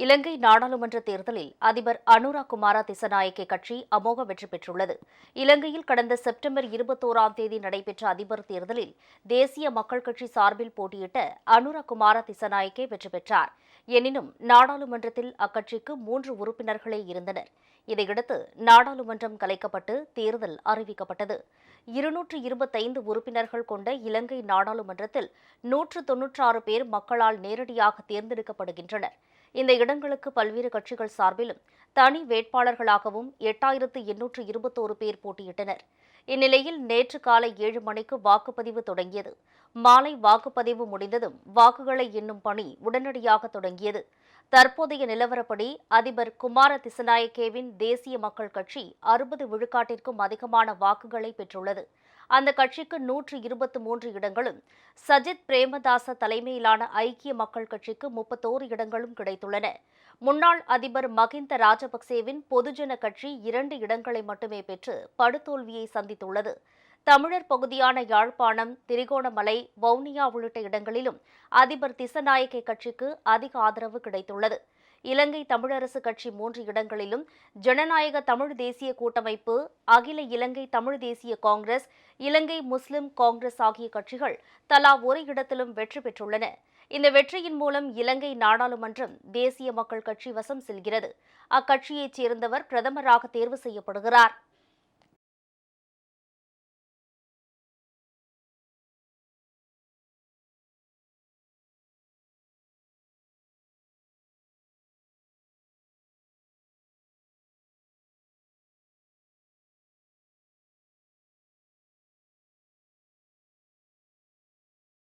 இலங்கை நாடாளுமன்ற தேர்தலில் அதிபர் அனுரா குமாரா திசநாயக்கே கட்சி அமோக வெற்றி பெற்றுள்ளது. இலங்கையில் கடந்த செப்டம்பர் இருபத்தோராம் தேதி நடைபெற்ற அதிபர் தேர்தலில் தேசிய மக்கள் கட்சி சார்பில் போட்டியிட்ட அனுரா குமாரா திசநாயக்கே வெற்றி பெற்றார். எனினும் நாடாளுமன்றத்தில் அக்கட்சிக்கு மூன்று உறுப்பினர்களே இருந்தனர். இதையடுத்து நாடாளுமன்றம் கலைக்கப்பட்டு தேர்தல் அறிவிக்கப்பட்டது. இருநூற்று இருபத்தைந்து உறுப்பினர்கள் கொண்ட இலங்கை நாடாளுமன்றத்தில் நூற்று தொன்னூற்றாறு பேர் மக்களால் நேரடியாக தேர்ந்தெடுக்கப்படுகின்றனர். இந்த இடங்களுக்கு பல்வேறு கட்சிகள் சார்பிலும் தனி வேட்பாளர்களாகவும் எட்டாயிரத்து எண்ணூற்று இருபத்தோரு பேர் போட்டியிட்டனர். இந்நிலையில் நேற்று காலை ஏழு மணிக்கு வாக்குப்பதிவு தொடங்கியது. மாலை வாக்குப்பதிவு முடிந்ததும் வாக்குகளை எண்ணும் பணி உடனடியாக தொடங்கியது. தற்போதைய நிலவரப்படி அதிபர் குமார திசநாயக்கேவின் தேசிய மக்கள் கட்சி அறுபது விழுக்காட்டிற்கும் அதிகமான வாக்குகளை பெற்றுள்ளது. அந்த கட்சிக்கு நூற்று இருபத்தி மூன்று இடங்களும் சஜித் பிரேமதாச தலைமையிலான ஐக்கிய மக்கள் கட்சிக்கு முப்பத்தோரு இடங்களும் கிடைத்துள்ளன. முன்னாள் அதிபர் மகிந்த ராஜபக்சேவின் பொதுஜன கட்சி இரண்டு இடங்களை மட்டுமே பெற்று படுதோல்வியை சந்தித்துள்ளது. தமிழர் பகுதியான யாழ்ப்பாணம் திரிகோணமலை வவுனியா உள்ளிட்ட இடங்களிலும் அதிபர் திசநாயக்கை கட்சிக்கு அதிக ஆதரவு கிடைத்துள்ளது. இலங்கை தமிழரசு கட்சி மூன்று இடங்களிலும் ஜனநாயக தமிழ் தேசிய கூட்டமைப்பு அகில இலங்கை தமிழ் தேசிய காங்கிரஸ் இலங்கை முஸ்லிம் காங்கிரஸ் ஆகிய கட்சிகள் தலா ஒரு இடத்திலும் வெற்றி பெற்றுள்ளன. இந்த வெற்றியின் மூலம் இலங்கை நாடாளுமன்றம் தேசிய மக்கள் கட்சி வசம் செல்கிறது. அக்கட்சியைச் சேர்ந்தவர் பிரதமராக தேர்வு செய்யப்படுகிறார்.